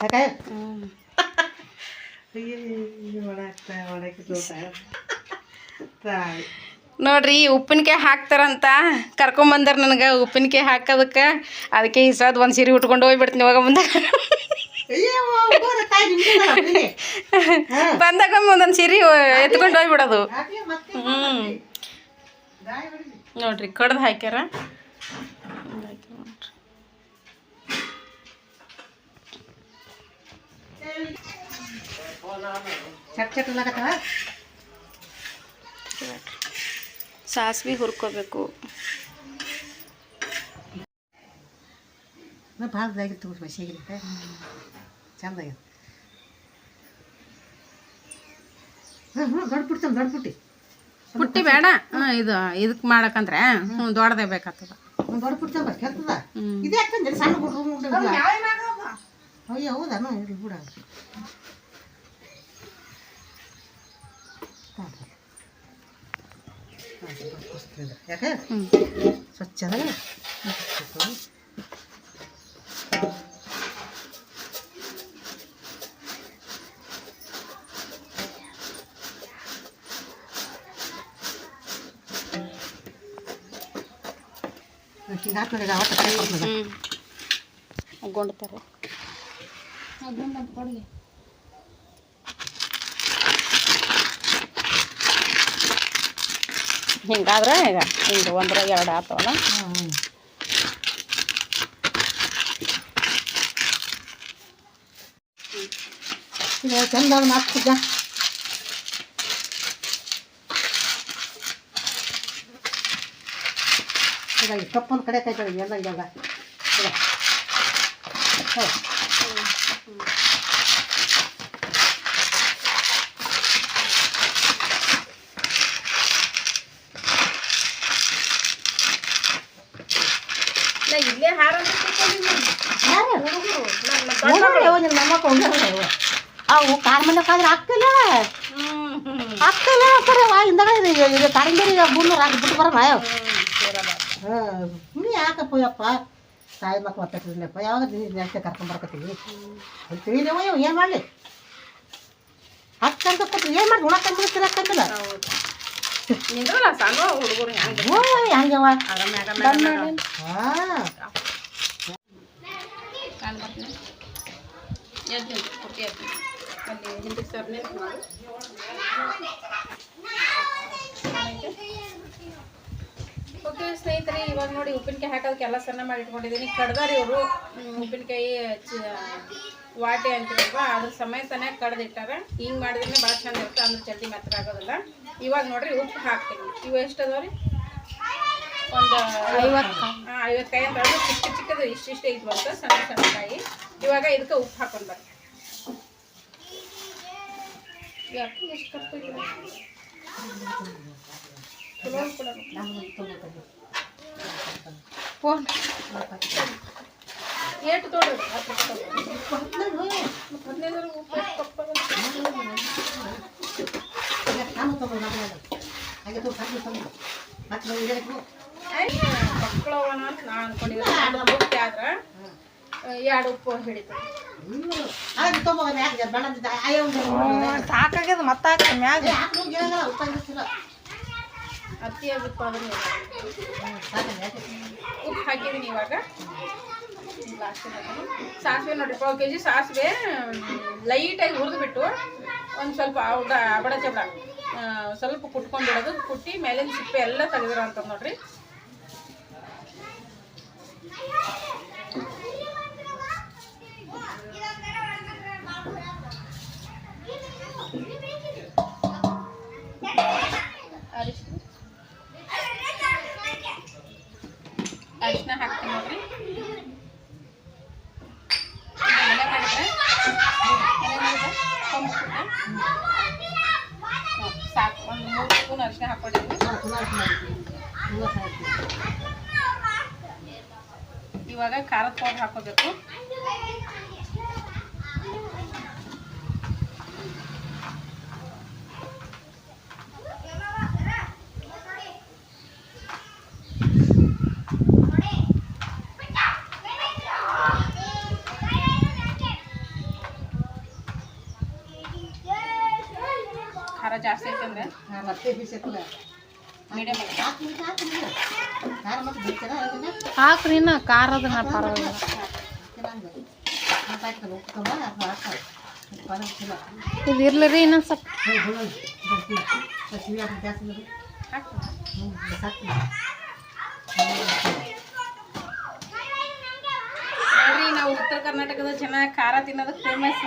ಯಾಕೆ? ನೋಡ್ರಿ ಉಪ್ಪಿನಕಾಯಿ ಹಾಕ್ತಾರಂತ. ಕರ್ಕೊಂಬಂದಾರ ನನಗೆ ಉಪ್ಪಿನಕಾಯಿ ಹಾಕೋದಕ್ಕೆ. ಅದಕ್ಕೆ ಈ ಸದ್ ಒಂದು ಸೀರೆ ಉಟ್ಕೊಂಡು ಹೋಗ್ಬಿಡ್ತೀನಿ ಇವಾಗ ಮುಂದೆ. ಬಂದಾಗ ಒಂದೊಂದು ಸೀರೆ ಎತ್ಕೊಂಡು ಹೋಗ್ಬಿಡೋದು. ಹ್ಮ್. ಹ್ಞೂ. ನೋಡ್ರಿ ಕಡ್ದು ಹಾಕ್ಯಾರ. ಚಟ್ ಚಟ್? ಸಾಸ್ವಿ ಹುರ್ಕೋಬೇಕು. ಭಾಳ ಇದಾಗಿತ್ತು ಬಸ್ಸಿಗಿರುತ್ತೆ ಚಂದ ಆಗ್ಯದ. ಹ್ಞೂ ಹ್ಞೂ ದೊಡ್ಡ ಬಿಡ್ತಾನೆ ದೊಡ್ಡ ಪುಟ್ಟಿ. ಪುಟ್ಟಿ ಬೇಡ. ಹ್ಞೂ ಇದು ಇದಕ್ಕೆ ಮಾಡಕಂದ್ರೆ ಹ್ಞೂ ದೊಡ್ಡದೇ ಬೇಕಾಗ್ತದ. ದೊಡ್ಡ ಪುಟ್ಟ ಇದೇ ಸಣ್ಣ ಅಯ್ಯೋ ಹೌದಾ ಇರ್ಲಿ ಬಿಡ ಯಾಕೆ ಹ್ಞೂ ಸ್ವಚ್ಛ ಅದ ಹಿಂಗೆ ಹಾಕ್ಮೇಲೆ ಅವತ್ತು ಕಡೆ ಇರ್ತದೆ ಹ್ಞೂ ಗೊಂಡ್ತಾರೆ ಹಿಂಗಾದ್ರೆ ಈಗ ಹಿಂಗೆ ಒಂದ್ರ ಎರಡು ಆತವಲ್ಲ ಈಗ ಚಂದ ಮಾಡ್ತಿದ್ದ ಈಗ ಕಪ್ಪನ ಕಡೆ ಕಾಯ್ತಾಳೆ ಎಲ್ಲ ಇವಾಗ. ಈಗ ಹೌದು ಇಲ್ಲೇ ಹಾರ. ಅವು ಕಾರ್ ಮನೆ ಆದ್ರೆ ಆಗ್ತಿಲ್ಲ ಆಗ್ತಿಲ್ಲ ಸರಿ ವಾ ಹಿಂದಾಗ ಇದು ಕಾರಿಂಗರಿ ಮುನ್ನೂರು ಹಾಕಿ ಬಿಟ್ಟು ಬರೋಣ ಹಾಂ ನೀ ಯಾಕಪ್ಪ ಯಪ್ಪ? ತಾಯಿ ಮಕ್ಕಳು ಮಾತಾಡ್ತಿರ್ಲಪ್ಪ ಯಾವಾಗ ಜಾಸ್ತಿ ಕರ್ಕೊಂಬರ್ಕತ್ತೀವಿ ಇವ್ ಏನು ಮಾಡಲಿ? ಹತ್ತು ಕೊಟ್ಟು ಏನು ಮಾಡಿ ಉಣಕ್ಕೆ ಬಿಡ್ತೀರ ಹಾಕಂತಿಲ್ಲ ಹುಡುಗರು ಹೆಂಗೆ ಹ್ಞೂ ಹಂಗವ ಅದ್ರ ಮ್ಯಾಗ ಮ್ಯಾಗ ಮ್ಯಾಗ. ಹಾಂ ನಾನು ಬರ್ತೀನಿ ಎದ್ದು ಪುಟ್ಟಿ ಎದ್ದು ಅಲ್ಲಿ ಹಿಂದಕ್ಕೆ ಸರ್ ನಿಂತು ಮಾಡು ಓಕೆ ಸ್ನೇಹಿತರೆ ಇವಾಗ ನೋಡಿ ಉಪ್ಪಿನಕಾಯಿ ಹಾಕೋಕೆ ಎಲ್ಲ ಸಣ್ಣ ಮಾಡಿ ಇಟ್ಕೊಂಡಿದ್ದೀನಿ ಕಡ್ದಾರಿ ಅವರು ಉಪ್ಪಿನಕಾಯಿ ವಾಟೆ ಅಂತಿರಲ್ವ ಅದ್ರ ಸಮೇತನೇ ಕಡ್ದಿಟ್ಟಾರ ಹಿಂಗೆ ಮಾಡಿದ್ರೆ ಭಾಳ ಚಂದ ಇರುತ್ತೆ ಅಂದ್ರೆ ಜಲ್ದಿ ಮಾತ್ರ ಆಗೋದಿಲ್ಲ ಇವಾಗ ನೋಡ್ರಿ ಉಪ್ಪು ಹಾಕ್ತೀನಿ. ಇವು ಎಷ್ಟು ಅದಾವ ರೀ ಒಂದು ಐವತ್ತು. ಐವತ್ತು ಕಾಯಿ ಅಂತ ಚಿಕ್ಕ ಚಿಕ್ಕದು ಇಷ್ಟಿಷ್ಟು ಐದು ಬಂತು ಸಣ್ಣ ಸಣ್ಣ ಕಾಯಿ. ಇವಾಗ ಇದಕ್ಕೆ ಉಪ್ಪು ಹಾಕೊಂಡು ಬರ್ರಿ. ಯಾಕೆ ಎಷ್ಟು ಕಪ್ಪು. ಫೋನ್. ಏಟು. ಮತ್ತೆ ಹದಿನೈದರ ಉಪ್ಪು ಕಪ್ಪಾಗಲ್ಲ? ನಾನು ಹಾಗೆ ಅಂತ ನಾ ಅನ್ಕೊಂಡಿದ್ದೆ ಅದು ಉಪ್ಪು ಆದ್ರೆ ಎರಡು ಉಪ್ಪು ಹಾಗೆ ಸಾಕಾಗ್ಯದ ಮತ್ತೆ ಮ್ಯಾಗ ಉಪ್ಪು ಉಪ್ಪು ಇವಾಗ ಸಾಸಿವೆ ನೋಡ್ರಿ ಪಾವು ಕೆ ಜಿ ಸಾಸಿವೆ ಲೈಟಾಗಿ ಹುರಿದ್ಬಿಟ್ಟು ಒಂದು ಸ್ವಲ್ಪ ಅವ್ರ ಬಡ ಚಬಡ ಸ್ವಲ್ಪ ಕುಟ್ಕೊಂಡ್ಬಿಡೋದು ಕುಟ್ಟಿ ಮೇಲಿನ ಸಿಪ್ಪೆ ಎಲ್ಲ ತೆಗೆದಿರೋ ಅಂತ ನೋಡ್ರಿ. ಇವಾಗ ಖಾರದ ಪೌಡರ್ ಹಾಕೋಬೇಕು ಖಾರ ಜಾಸ್ತಿ ಐತೆ ಅಂದ್ರೆ ಮತ್ತೆ ಬಿಸಿಲ್ಲ ಮೀಡಿಯಮ್ ಹಾಕಿ ಹಾಕಿ ಖಾರ ಅದನ್ನ ಹಾಕ್ರಿ ಪರವಾಗಿಲ್ಲ. ಇದು ಇರ್ಲಿ ರೀ ಇನ್ನೊಂದು ಸ್ವಲ್ಪ ನಾವು ಉತ್ತರ ಕರ್ನಾಟಕದ ಜನ ಖಾರ ತಿನ್ನೋದಕ್ಕೆ ಫೇಮಸ್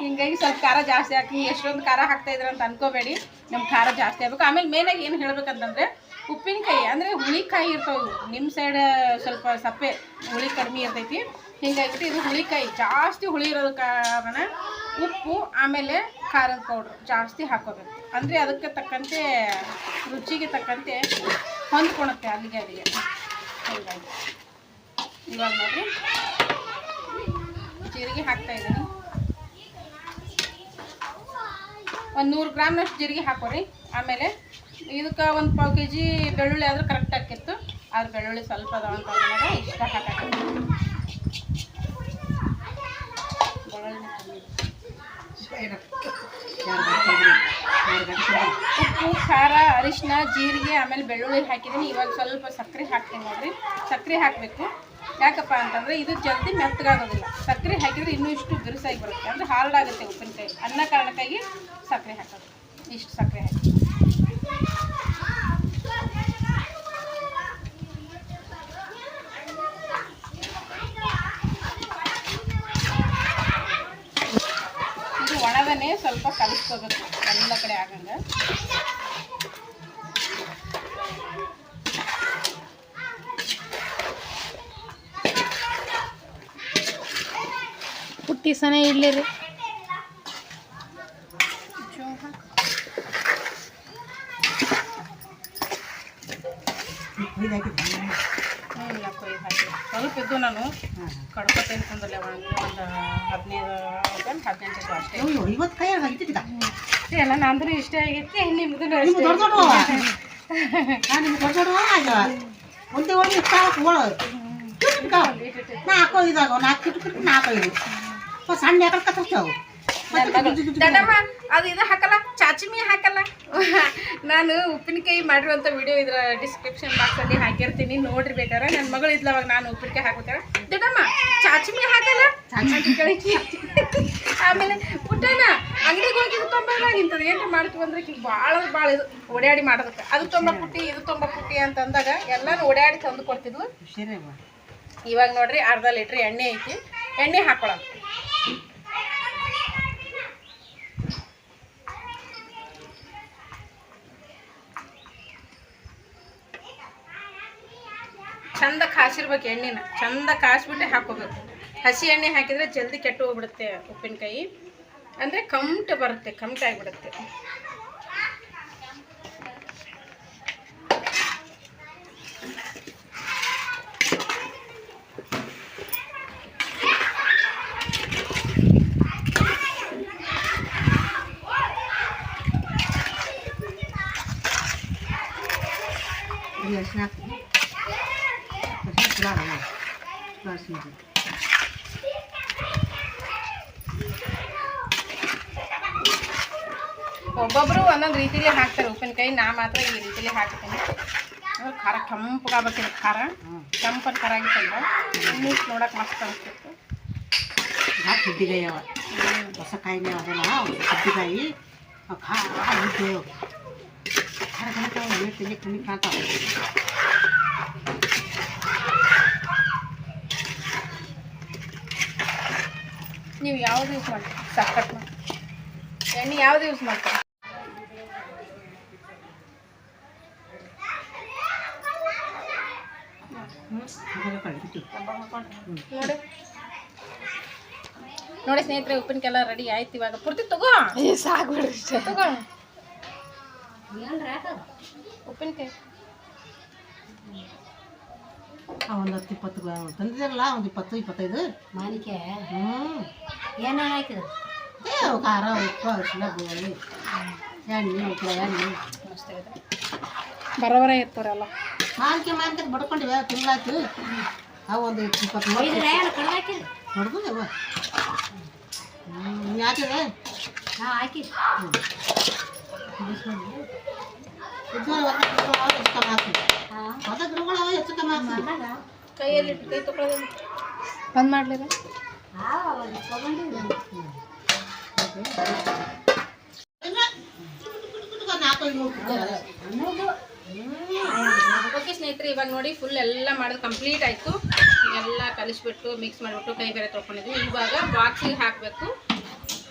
ಹಿಂಗಾಗಿ ಸ್ವಲ್ಪ ಖಾರ ಜಾಸ್ತಿ ಹಾಕಿ ಎಷ್ಟೊಂದು ಖಾರ ಹಾಕ್ತಾ ಇದ್ರ ಅಂತ ಅನ್ಕೋಬೇಡಿ. ನಮ್ಮ ಖಾರ ಜಾಸ್ತಿ ಆಗ್ಬೇಕು. ಆಮೇಲೆ ಮೇನಾಗಿ ಏನು ಹೇಳ್ಬೇಕಂತಂದ್ರೆ, ಉಪ್ಪಿನಕಾಯಿ, ಅಂದರೆ ಹುಳಿಕಾಯಿ ಇರ್ತಾವೆ ಇವು. ನಿಮ್ಮ ಸೈಡ್ ಸ್ವಲ್ಪ ಸಪ್ಪೆ ಹುಳಿ ಕಡಿಮೆ ಇರ್ತೈತಿ. ಹಿಂಗಾಗಿಬಿಟ್ಟು ಇದು ಹುಳಿಕಾಯಿ. ಜಾಸ್ತಿ ಹುಳಿ ಇರೋದ ಕಾರಣ ಉಪ್ಪು, ಆಮೇಲೆ ಖಾರದ ಪೌಡ್ರ್ ಜಾಸ್ತಿ ಹಾಕೋಬೇಕು. ಅಂದರೆ ಅದಕ್ಕೆ ತಕ್ಕಂತೆ ರುಚಿಗೆ ತಕ್ಕಂತೆ ಹೊಂದ್ಕೊಳತ್ತೆ ಅಲ್ಲಿಗೆ ಅಲ್ಲಿಗೆ. ಹೀಗಾಗಿ ಇವಾಗ ನೋಡಿರಿ. ಜೀರಿಗೆ ಹಾಕ್ತಾ ಇದ್ದೀನಿ. ಒಂದು ನೂರು ಗ್ರಾಮ್ನಷ್ಟು ಜೀರಿಗೆ ಹಾಕೋರಿ. ಆಮೇಲೆ ಇದಕ್ಕೆ ಒಂದು ಪಾವು ಕೆ ಜಿ ಬೆಳ್ಳುಳ್ಳಿ ಆದ್ರೆ ಕರೆಕ್ಟ್ ಆಕಿತ್ತು ಆದ್ರೆ ಬೆಳ್ಳುಳ್ಳಿ ಸ್ವಲ್ಪ ಅದಾವ ಅಂತ ಅಂದಾಗ ಇಷ್ಟ ಇದೆ. ಉಪ್ಪು, ಖಾರ ಅರಿಶಿನ ಜೀರಿಗೆ, ಆಮೇಲೆ ಬೆಳ್ಳುಳ್ಳಿ ಹಾಕಿದ್ದೀನಿ ಇವಾಗ ಸ್ವಲ್ಪ ಸಕ್ಕರೆ ಹಾಕ್ತೀನಿ ನೋಡ್ರಿ. ಸಕ್ಕರೆ ಹಾಕಬೇಕು. ಯಾಕಪ್ಪ ಅಂತಂದರೆ ಇದು ಜಲ್ದಿ ಮೆತ್ತಗಾಗೋದಿಲ್ಲ ಸಕ್ಕರೆ ಹಾಕಿದರೆ ಇನ್ನೂ ಇಷ್ಟು ಬಿರುಸಾಗಿ ಬರುತ್ತೆ. ಅಂದರೆ ಹಾರ್ಡ್ ಆಗುತ್ತೆ ಉಪ್ಪಿನಕಾಯಿ. ಅನ್ನ ಕಾರಣಕ್ಕಾಗಿ ಸಕ್ಕರೆ ಹಾಕೋದು. ಇಷ್ಟು ಸಕ್ಕರೆ ಹಾಕಿ. ಇದು ಒಣದನೆ ಸ್ವಲ್ಪ ಕಲಿಸ್ಕೋಬೇಕು. ಎಲ್ಲ ಕಡೆ ಆಗಂಗ. ಪುಟ್ಟಿ ಸನೆ ಇಡ್ಲಿ ರೀ. ಇದು ಹಾಕಿದ್ದೆ ಇಲ್ಲ ಕೊಯ್ದು ಹಾಕಿ ಸ್ವಲ್ಪ ಇದ್ದು ನಾನು ಕಡ್ಕೊತೇನೆ ತಂದಲ್ಲ ಒಂದು ಒಂದು ಹದಿನೈದು ಹದಿನೆಂಟು ಅಷ್ಟೇ ಇವತ್ತು ಕೈ ಹಾಕಿಟ್ಟಿದ್ದ ಎಲ್ಲ ನಂದು ಇಷ್ಟ ಆಗೈತಿ ನಿಮ್ದು ಒಂದೇ ಒಂದು ಇಷ್ಟ ನಾಲ್ಕು ಇದಾಗ ನಾಲ್ಕು ನಾಲ್ಕು ಐದು ಸಣ್ಣ ಯಾಕಡೆ ಕತ್ತರ್ತಾವು ದೊಡ್ಡಮ್ಮ ಅದು ಇದು ಹಾಕಲ್ಲ ಚಾಚಿಮಿ ಹಾಕಲ್ಲ. ನಾನು ಉಪ್ಪಿನಕಾಯಿ ಮಾಡಿರುವಂಥ ವಿಡಿಯೋ ಇದ್ರ ಡಿಸ್ಕ್ರಿಪ್ಷನ್ ಬಾಕ್ಸಲ್ಲಿ ಹಾಕಿರ್ತೀನಿ ನೋಡ್ರಿ ಬೇಕಾದ್ರೆ. ನನ್ನ ಮಗಳು ಇದ್ಲ ಅವಾಗ ನಾನು ಉಪ್ಪಿನಕಾಯಿ ಹಾಕೋತಾರೆ ದೊಡ್ಡಮ್ಮ ಚಾಚಿಮಿ ಹಾಕಲ್ಲ. ಆಮೇಲೆ ಪುಟ್ಟನ ಅಂಗಡಿಗೆ ಹೋಗಿ ಇದು ತೊಂಬಲ್ಲ ಇಂಥದ್ದು ಏನು ಮಾಡ್ತೀವಿ ಅಂದ್ರೆ ಈಗ ಭಾಳ ಭಾಳ ಇದು ಓಡಾಡಿ ಮಾಡೋದಕ್ಕೆ. ಅದು ತೊಂಬ ಪುಟ್ಟಿ ಇದು ತೊಂಬ ಪುಟ್ಟಿ ಅಂತ ಅಂದಾಗ ಎಲ್ಲಾನು ಓಡಾಡಿ ತಂದು ಕೊಡ್ತಿದ್ವು ಇವಾಗ ನೋಡ್ರಿ ಅರ್ಧ ಲೀಟ್ರ್ ಎಣ್ಣೆ ಐತಿ. ಎಣ್ಣೆ ಹಾಕೊಳ್ಳೋಣ. ಚಂದ ಕಾಸಿರ್ಬೇಕು ಎಣ್ಣೆನ. ಚಂದ ಕಾಸ್ಬಿಟ್ಟೆ ಹಾಕೋಬೇಕು ಹಸಿ ಎಣ್ಣೆ ಹಾಕಿದ್ರೆ ಜಲ್ದಿ ಕೆಟ್ಟು ಹೋಗ್ಬಿಡುತ್ತೆ ಉಪ್ಪಿನಕಾಯಿ. ಅಂದರೆ ಕಮ್ಟ ಬರುತ್ತೆ ಕಮ್ಟ ಆಗಿಬಿಡುತ್ತೆ ಒಬ್ಬೊಬ್ರು ಒಂದೊಂದು ರೀತಿಲಿ ಹಾಕ್ತಾರೆ. ಉಪ್ಪಿನಕಾಯಿ ನಾ ಮಾತ್ರ ಈ ರೀತಿಲಿ ಹಾಕ್ತೀನಿ. ಅಂದ್ರೆ ಖಾರ ಕೆಂಪಗಾಗಬೇಕಿದೆ ಖಾರ? ಕೆಂಪನ್ ಖಾರ ಆಗಿತ್ತಲ್ಲ. ಇನ್ನೂ ನೋಡಕ್ಕೆ ಮಸ್ತ್ ಅನಿಸ್ತಿತ್ತು. ಕಡ್ಡಿಗಾಯಿ ಅವ. ಹೊಸ ಕಾಯಿಲೆ ಅದೆಲ್ಲ. ಅವು ಖಾರ ಇದ್ದವು ಖಾರ ಕಾಣ್ತಾವ ನೀರು ತೆಗೆ ಕಮ್ಮಿ ಕಾಣ್ತಾವ ನೀವು ಯಾವ್ದು ಯೂಸ್ ಮಾಡ್ತೀರಿ? ಸಕ್ಕಟ್ ಎಣ್ಣೆ ಯಾವ್ದು ಯೂಸ್ ಮಾಡ್ತೀರಿ? ನೋಡಿ. ನೋಡಿ ಸ್ನೇಹಿತರೆ ಉಪ್ಪಿನಕಾಯಿ ರೆಡಿ ಆಯ್ತು ಇವಾಗ. ಪೂರ್ತಿ ತಗೋ. ಸಾಕು ತಗೋ. ಉಪ್ಪಿನಕಾಯಿ. ಒಂದು ಹತ್ತು ಇಪ್ಪತ್ತು ತಂದಿದ್ದಾರಲ್ಲ ಒಂದು ಇಪ್ಪತ್ತು ಇಪ್ಪತ್ತೈದು? ಮಾನಿಕೆ ಹ್ಞೂ ಏನೇನು ಹಾಕಿದ್ರು? ಏ ಖಾರ ಉಪ್ಪು ಅರಿಶಿನ ಬೆಳ್ಳುಳ್ಳಿ ಎಣ್ಣೆ ಉಪ್ಪು ಎಣ್ಣೆ. ಬರೋಬರ ಇರ್ತಾರಲ್ಲ. ಮಾನಿಕೆ ಮಾನಿಕೆ ಬಡ್ಕೊಂಡಿವೆ ತಿಂಗಳಾಯ್ತು. ಅವು ಒಂದು ಇಪ್ಪತ್ತು ಏನು ಹೊಡ್ದವ ಹ್ಞೂ ಯಾಕಿದೆ? ಹಾಂ ಹಾಕಿ ಹೆಚ್ಚು ಕೈಯಲ್ಲಿ ಬಂದ್ ಸ್ನೇಹಿತರೆ, ಇವಾಗ ನೋಡಿ ಫುಲ್ ಎಲ್ಲ ಮಾಡೋದು ಕಂಪ್ಲೀಟ್ ಆಯಿತು. ಎಲ್ಲ ಕಲಿಸ್ಬಿಟ್ಟು ಮಿಕ್ಸ್ ಮಾಡಿಬಿಟ್ಟು ಕೈ ಬೇರೆ ತೊಗೊಂಡಿದ್ವಿ ಇವಾಗ ಬಾಕ್ಸಿಗೆ ಹಾಕಬೇಕು.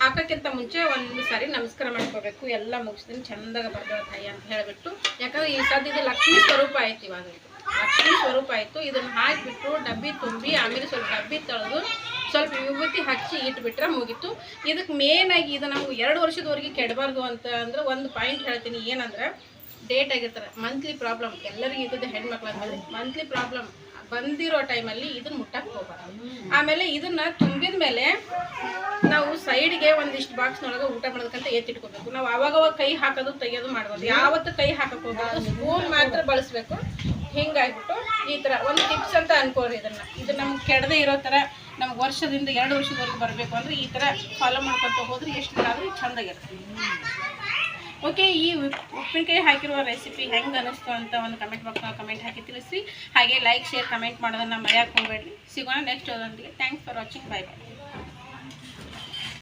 ಹಾಕೋಕ್ಕಿಂತ ಮುಂಚೆ ಒಂದು ಸಾರಿ ನಮಸ್ಕಾರ ಮಾಡ್ಕೋಬೇಕು. ಎಲ್ಲ ಮುಗಿಸ್ತೀನಿ ಚಂದಾಗ ಬರ್ತಾವೆ ತಾಯಿ ಅಂತ ಹೇಳಿಬಿಟ್ಟು. ಯಾಕಂದ್ರೆ ಈ ಸದ್ಯದ ಲಕ್ಷ್ಮೀ ಸ್ವರೂಪ ಆಯ್ತು ಇವಾಗ ಲಕ್ಷ್ಮೀ ಸ್ವರೂಪ ಆಯಿತು. ಇದನ್ನು ಹಾಕಿಬಿಟ್ಟು ಡಬ್ಬಿ ತುಂಬಿ, ಆಮೇಲೆ ಸ್ವಲ್ಪ ಡಬ್ಬಿ ತೊಳೆದು ಸ್ವಲ್ಪ ವಿಭೂತಿ ಹಚ್ಚಿ ಇಟ್ಬಿಟ್ರೆ ಮುಗೀತು. ಇದಕ್ಕೆ ಮೇನ್ ಆಗಿ ಇದು ನಾವು ಎರಡು ವರ್ಷದವರೆಗೆ ಕೆಡಬಾರ್ದು ಅಂತ ಅಂದ್ರೆ ಒಂದು ಪಾಯಿಂಟ್ ಹೇಳ್ತೀನಿ. ಏನಂದ್ರೆ ಡೇಟ್ ಆಗಿರ್ತಾರೆ. ಮಂತ್ಲಿ ಪ್ರಾಬ್ಲಮ್ ಎಲ್ಲರಿಗೂ ಇದ್ದದ್ದು ಹೆಣ್ಮಕ್ಳು ಮಂತ್ಲಿ ಪ್ರಾಬ್ಲಮ್ ಬಂದಿರೋ ಟೈಮಲ್ಲಿ ಇದನ್ನ ಮುಟ್ಟಕ್ಕೆ ಹೋಗ್ಬಾರ್ದು ಆಮೇಲೆ ಇದನ್ನ ತುಂಬಿದ ಮೇಲೆ ನಾವು ಸೈಡ್ಗೆ ಒಂದಿಷ್ಟು ಬಾಕ್ಸ್ನೊಳಗೆ ಊಟ ಮಾಡೋದಕ್ಕಂತ ಎತ್ತಿಟ್ಕೋಬೇಕು. ನಾವು ಅವಾಗವಾಗ ಕೈ ಹಾಕೋದು, ತೆಗೆಯೋದು ಮಾಡ್ಬೋದು. ಯಾವತ್ತು ಕೈ ಹಾಕಕ್ಕೆ ಹೋಗ್ಬೋದು ಸ್ಪೂನ್ ಮಾತ್ರ ಬಳಸಬೇಕು. ಹಿಂಗಾಗ್ಬಿಟ್ಟು ಈ ಥರ ಒಂದು ಟಿಪ್ಸ್ ಅಂತ ಅನ್ಕೋರಿ ಇದನ್ನ. ಇದು ನಮ್ಗೆ ಕೆಡದೆ ಇರೋ ಥರ ನಮ್ಗೆ ವರ್ಷದಿಂದ ಎರಡು ವರ್ಷದವರೆಗೂ ಬರಬೇಕು ಅಂದ್ರೆ ಈ ಥರ ಫಾಲೋ ಮಾಡ್ಕೊತ ಹೋದ್ರೆ ಎಷ್ಟು ದಿನ ಆದರೂ ಓಕೆ, ಈ ಉಪ್ಪಿನಕಾಯಿ ಹಾಕಿರುವ ರೆಸಿಪಿ ಹೆಂಗೆ ಅನಿಸ್ತು ಅಂತ ಒಂದು ಕಮೆಂಟ್ ಬಾಕ್ಸ್ನಾಗ ಕಮೆಂಟ್ ಹಾಕಿ ತಿಳಿಸಿ ಹಾಗೆ ಲೈಕ್ ಶೇರ್ ಕಮೆಂಟ್ ಮಾಡೋದನ್ನ ಹೋಗಬೇಡ್ರಿ. ಸಿಗೋಣ next ಅದೊಂದಿಗೆ thanks for watching bye bye